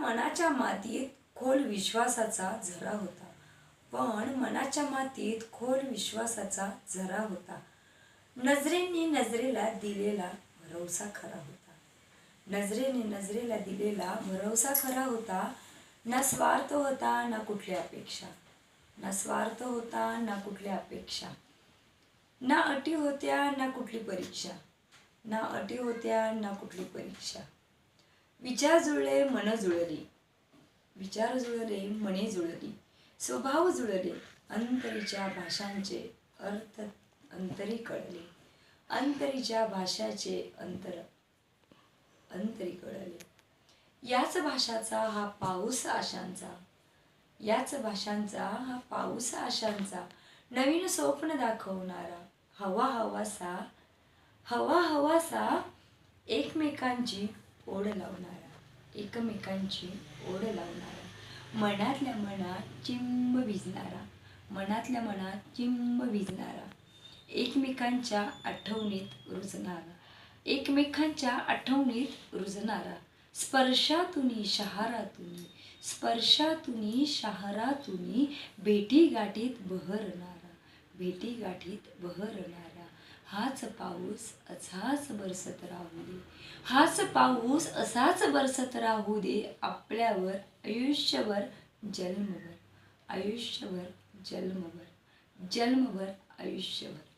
मनाच्या मातीत खोल विश्वासाचा झरा होता. पण मनाच्या मातीत खोल विश्वासाचा झरा होता. नजरेने नजरेला दिलेला भरवसा खरा होता. नजरेने नजरेला दिलेला भरवसा खरा होता. ना स्वार्थ होता ना कुठली अपेक्षा. ना स्वार्थ होता ना कुठल्या अपेक्षा. ना अटी होत्या ना कुठली परीक्षा. ना अटी होत्या ना कुठली परीक्षा. विचार जुळले मन जुळली. विचार जुळले मने जुळली. स्वभाव जुळले. अंतरीच्या भाषांचे अर्थ अंतरी कळले. अंतरीच्या भाषाचे अंतर अंतरी कळले. याच भाषाचा हा पाऊस आशांचा. याच भाषांचा हा पाऊस आशांचा. नवीन स्वप्न दाखवणारा हवा हवासा हवा हवासा एकमेकांची ओढ लावणारा एकमेकांची ओढ लावणारा मनातल्या मनात चिंब भिजणारा मनातल्या मनात चिंब भिजणारा एकमेकांच्या आठवणीत रुजणारा एकमेकांच्या आठवणीत रुजणारा स्पर्शातुनी शहारातुनी स्पर्शातुनी शहरातुनी भेटीगाठीत बहरणारा भेटीगाठीत बहरणारा. हाच पाऊस असाच बरसत राहू दे. हाच पाऊस असाच बरसत राहू दे आपल्यावर आयुष्यभर जन्मभर. आयुष्यभर जन्मभर. जन्मभर आयुष्यभर.